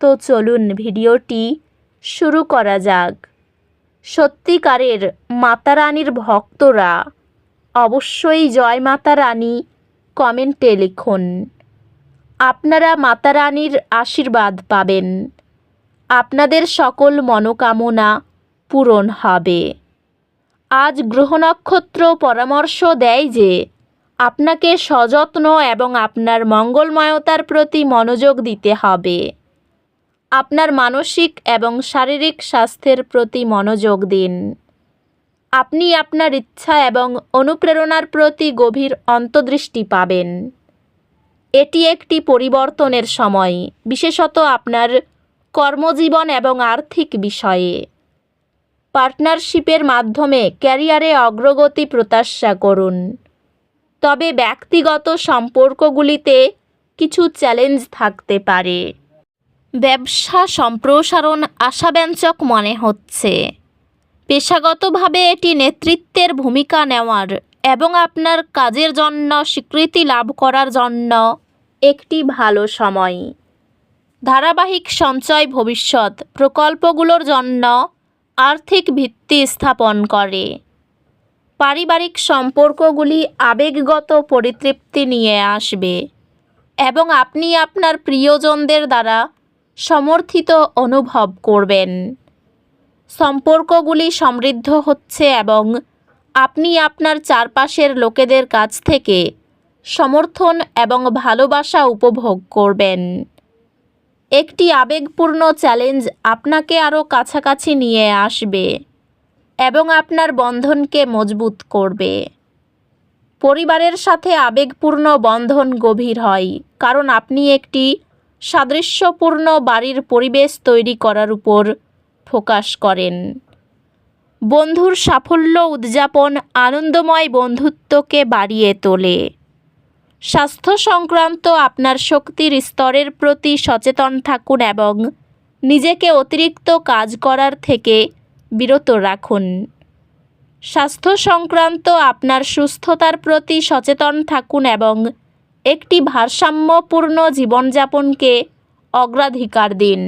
তো চলুন ভিডিওটি শুরু করা যাক। সত্যিকারের মাতা রানীর ভক্তরা অবশ্যই জয় মাতা রানী কমেন্টে লিখুন। আপনারা মাতা রানীর আশীর্বাদ পাবেন। আপনাদের সকল মনোকামনা পূরণ হবে। আজ গ্রহ নক্ষত্র পরামর্শ দেয় যে, আপনাকে সযত্ন এবং আপনার মঙ্গলময়তার প্রতি মনোযোগ দিতে হবে। আপনার মানসিক এবং শারীরিক স্বাস্থ্যের প্রতি মনোযোগ দিন। আপনি আপনার ইচ্ছা এবং অনুপ্রেরণার প্রতি গভীর অন্তর্দৃষ্টি পাবেন। এটি একটি পরিবর্তনের সময়, বিশেষত আপনার কর্মজীবন এবং আর্থিক বিষয়ে। পার্টনারশিপের মাধ্যমে ক্যারিয়ারে অগ্রগতি প্রত্যাশা করুন। তবে ব্যক্তিগত সম্পর্কগুলিতে কিছু চ্যালেঞ্জ থাকতে পারে। ব্যবসা সম্প্রসারণ আশাব্যঞ্জক মনে হচ্ছে। পেশাগতভাবে এটি নেতৃত্বের ভূমিকা নেওয়ার এবং আপনার কাজের জন্য স্বীকৃতি লাভ করার জন্য একটি ভালো সময়। ধারাবাহিক সঞ্চয় ভবিষ্যৎ প্রকল্পগুলোর জন্য আর্থিক ভিত্তি স্থাপন করে। পারিবারিক সম্পর্কগুলি আবেগগত পরিতৃপ্তি নিয়ে আসবে এবং আপনি আপনার প্রিয়জনদের দ্বারা সমর্থিত অনুভব করবেন। সম্পর্কগুলি সমৃদ্ধ হচ্ছে এবং আপনি আপনার চারপাশের লোকেদের কাছ থেকে সমর্থন এবং ভালোবাসা উপভোগ করবেন। একটি আবেগপূর্ণ চ্যালেঞ্জ আপনাকে আরও কাছাকাছি নিয়ে আসবে এবং আপনার বন্ধনকে মজবুত করবে। পরিবারের সাথে আবেগপূর্ণ বন্ধন গভীর হয়, কারণ আপনি একটি সাদৃশ্যপূর্ণ বাড়ির পরিবেশ তৈরি করার উপর ফোকাস করেন। বন্ধুর সাফল্য উদযাপন আনন্দময় বন্ধুত্বকে বাড়িয়ে তোলে। স্বাস্থ্য সংক্রান্ত আপনার শক্তির স্তরের প্রতি সচেতন থাকুন এবং নিজেকে অতিরিক্ত কাজ করার থেকে বিরত রাখুন। স্বাস্থ্য সংক্রান্ত আপনার সুস্থতার প্রতি সচেতন থাকুন এবং একটি ভারসাম্যপূর্ণ জীবনযাপনকে অগ্রাধিকার দিন।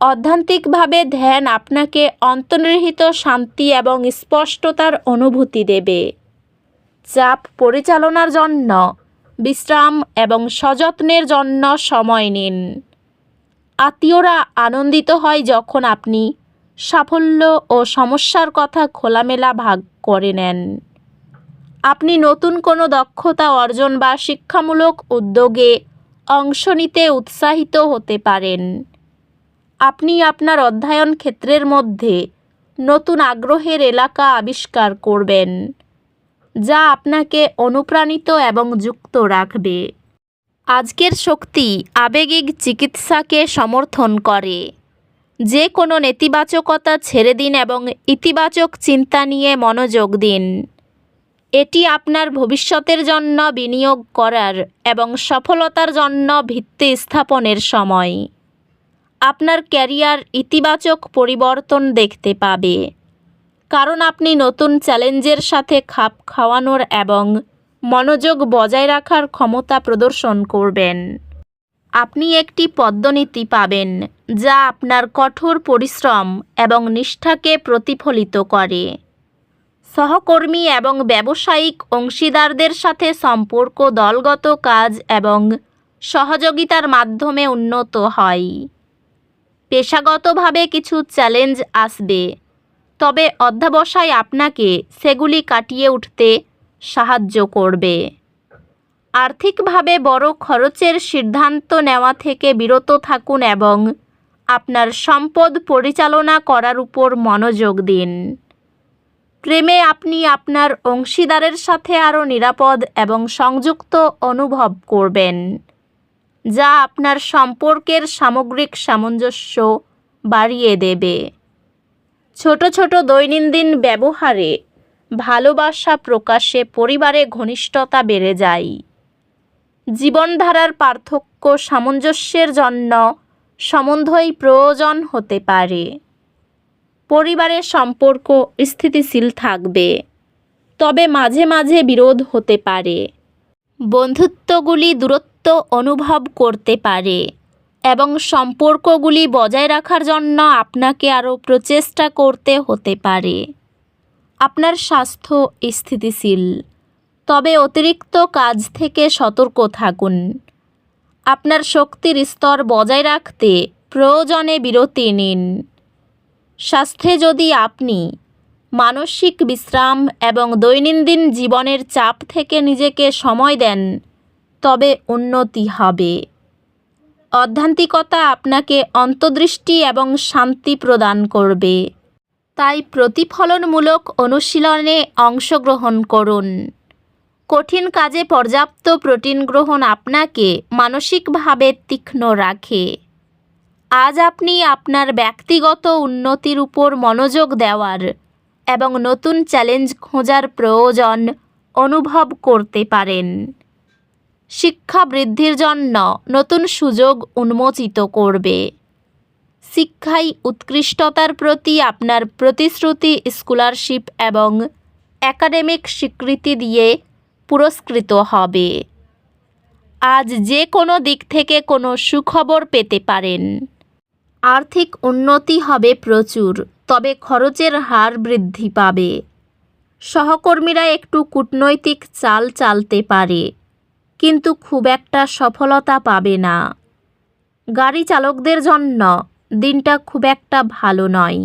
অধ্যান্তিকভাবে ধ্যান আপনাকে অন্তর্নিহিত শান্তি এবং স্পষ্টতার অনুভূতি দেবে। চাপ পরিচালনার জন্য, বিশ্রাম এবং সযত্নের জন্য সময় নিন। আত্মীয়রা আনন্দিত হয় যখন আপনি সাফল্য ও সমস্যার কথা খোলামেলা ভাগ করে নেন। আপনি নতুন কোনো দক্ষতা অর্জন বা শিক্ষামূলক উদ্যোগে অংশ নিতে উৎসাহিত হতে পারেন। আপনি আপনার অধ্যয়ন ক্ষেত্রের মধ্যে নতুন আগ্রহের এলাকা আবিষ্কার করবেন, যা আপনাকে অনুপ্রাণিত এবং যুক্ত রাখবে। আজকের শক্তি আবেগিক চিকিৎসাকে সমর্থন করে। যে কোনো নেতিবাচকতা ছেড়ে দিন এবং ইতিবাচক চিন্তা নিয়ে মনোযোগ দিন। এটি আপনার ভবিষ্যতের জন্য বিনিয়োগ করার এবং সফলতার জন্য ভিত্তি স্থাপনের সময়। আপনার ক্যারিয়ার ইতিবাচক পরিবর্তন দেখতে পাবে। কারণ আপনি নতুন চ্যালেঞ্জের সাথে খাপ খাওয়ানোর এবং মনোযোগ বজায় রাখার ক্ষমতা প্রদর্শন করবেন। আপনি একটি পদ্মনীতি পাবেন, যা আপনার কঠোর পরিশ্রম এবং নিষ্ঠাকে প্রতিফলিত করে। সহকর্মী এবং ব্যবসায়িক অংশীদারদের সাথে সম্পর্ক, দলগত কাজ এবং সহযোগিতার মাধ্যমে উন্নত হয়। পেশাগতভাবে কিছু চ্যালেঞ্জ আসবে। তবে অধ্যাবসায় আপনাকে সেগুলি কাটিয়ে উঠতে সাহায্য করবে। আর্থিকভাবে বড় খরচের সিদ্ধান্ত নেওয়া থেকে বিরত থাকুন এবং আপনার সম্পদ পরিচালনা করার উপর মনোযোগ দিন। প্রেমে আপনি আপনার অংশীদারের সাথে আরও নিরাপদ এবং সংযুক্ত অনুভব করবেন, যা আপনার সম্পর্কের সামগ্রিক সামঞ্জস্য বাড়িয়ে দেবে। ছোট ছোট দৈনন্দিন ব্যবহারে ভালোবাসা প্রকাশে পরিবারে ঘনিষ্ঠতা বেড়ে যায়। জীবনধারার পার্থক্য সামঞ্জস্যের জন্য সম্বন্ধই প্রয়োজন হতে পারে। পরিবারের সম্পর্ক স্থিতিশীল থাকবে। তবে মাঝে মাঝে বিরোধ হতে পারে। বন্ধুত্বগুলি দূরত্ব অনুভব করতে পারে এবং সম্পর্কগুলি বজায় রাখার জন্য আপনাকে আরও প্রচেষ্টা করতে হতে পারে। আপনার স্বাস্থ্য স্থিতিশীল। তবে অতিরিক্ত কাজ থেকে সতর্ক থাকুন। আপনার শক্তির স্তর বজায় রাখতে প্রয়োজনে বিরতি নিন। স্বাস্থ্যে যদি আপনি মানসিক বিশ্রাম এবং দৈনন্দিন জীবনের চাপ থেকে নিজেকে সময় দেন, তবে উন্নতি হবে। অধ্যান্তিকতা আপনাকে অন্তর্দৃষ্টি এবং শান্তি প্রদান করবে। তাই প্রতিফলনমূলক অনুশীলনে অংশগ্রহণ করুন। কঠিন কাজে পর্যাপ্ত প্রোটিন গ্রহণ আপনাকে মানসিকভাবে তীক্ষ্ণ রাখে। আজ আপনি আপনার ব্যক্তিগত উন্নতির উপর মনোযোগ দেওয়ার এবং নতুন চ্যালেঞ্জ খোঁজার প্রয়োজন অনুভব করতে পারেন। শিক্ষা বৃদ্ধির জন্য নতুন সুযোগ উন্মোচিত করবে। শিক্ষায় উৎকৃষ্টতার প্রতি আপনার প্রতিশ্রুতি, স্কলারশিপ এবং একাডেমিক স্বীকৃতি দিয়ে পুরস্কৃত হবে। আজ যে কোনো দিক থেকে কোনো সুখবর পেতে পারেন। আর্থিক উন্নতি হবে প্রচুর, তবে খরচের হার বৃদ্ধি পাবে। সহকর্মীরা একটু কূটনৈতিক চাল চালতে পারে, কিন্তু খুব একটা সফলতা পাবে না। গাড়ি চালকদের জন্য দিনটা খুব একটা ভালো নয়।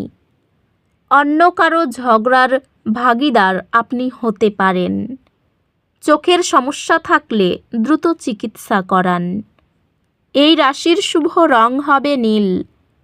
অন্য কারও ঝগড়ার ভাগিদার আপনি হতে পারেন। চোখের সমস্যা থাকলে দ্রুত চিকিৎসা করান। এই রাশির শুভ রং হবে নীল।